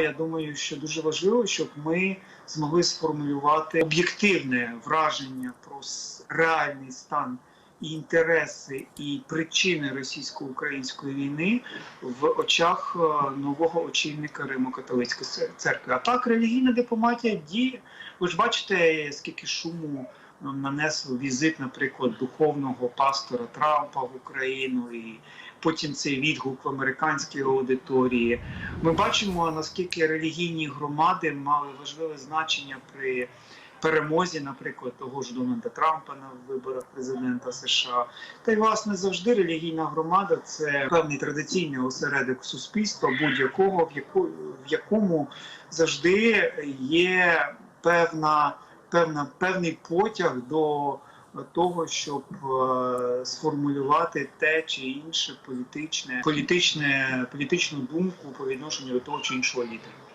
Я думаю, що дуже важливо, щоб ми змогли сформулювати об'єктивне враження про реальний стан і інтереси і причини російсько-української війни в очах е, нового очільника Римо-католицької церкви. А так релігійна дипломатія діє. Ви ж бачите, скільки шуму нанесло візит, наприклад, духовного пастора Трампа в Україну, і потім цей відгук в американській аудиторії. Ми бачимо наскільки релігійні громади мали важливе значення при перемозі, наприклад, того ж Дональда Трампа на виборах президента США. Та й власне завжди релігійна громада це певний традиційний осередок суспільства, будь-якого, в якому завжди є певна, певна певний потяг до того, щоб е, сформулювати те чи інше політичне, політичне, політичну думку по відношенню до того чи іншого лідера.